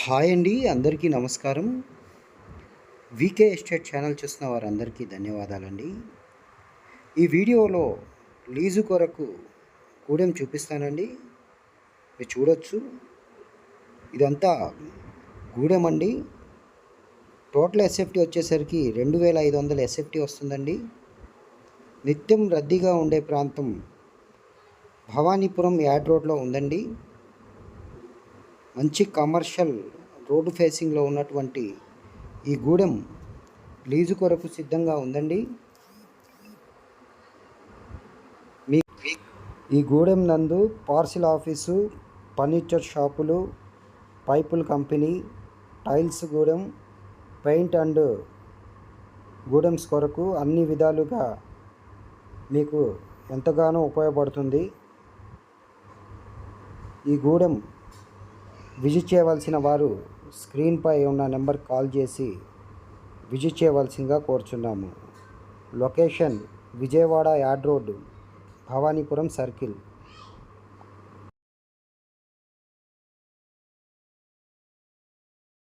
Hi అండి అందరికీ నమస్కారం. వీకే ఎస్టేట్ ఛానల్ చూసిన వారందరికీ ధన్యవాదాలండి. ఈ వీడియోలో లీజు కొరకు గూడెం చూపిస్తానండి. మీరు చూడొచ్చు. ఇదంతా గూడెం అండి. టోటల్ ఎస్ఎఫ్టీ వచ్చేసరికి రెండు వేల ఐదు వందల ఎస్ఎఫ్టీ వస్తుందండి. నిత్యం రద్దీగా ఉండే ప్రాంతం భవానీపురం యాడ్ రోడ్లో ఉందండి. మంచి కమర్షియల్ రోడ్డు ఫేసింగ్లో ఉన్నటువంటి ఈ గూడెం లీజు కొరకు సిద్ధంగా ఉందండి. మీ ఈ గూడెం నందు పార్సిల్ ఆఫీసు ఫర్నిచర్ షాపులు పైపుల company tiles godown paint and godowns కొరకు అన్ని విధాలుగా మీకు ఎంతగానో ఉపయోగపడుతుంది. ఈ గూడెం విజిట్ చేయవలసిన వారు స్క్రీన్పై ఉన్న నెంబర్ కాల్ చేసి విజిట్ చేయవలసిందిగా కోరుచున్నాము. లొకేషన్ విజయవాడ యాడ్ రోడ్డు భవానీపురం సర్కిల్.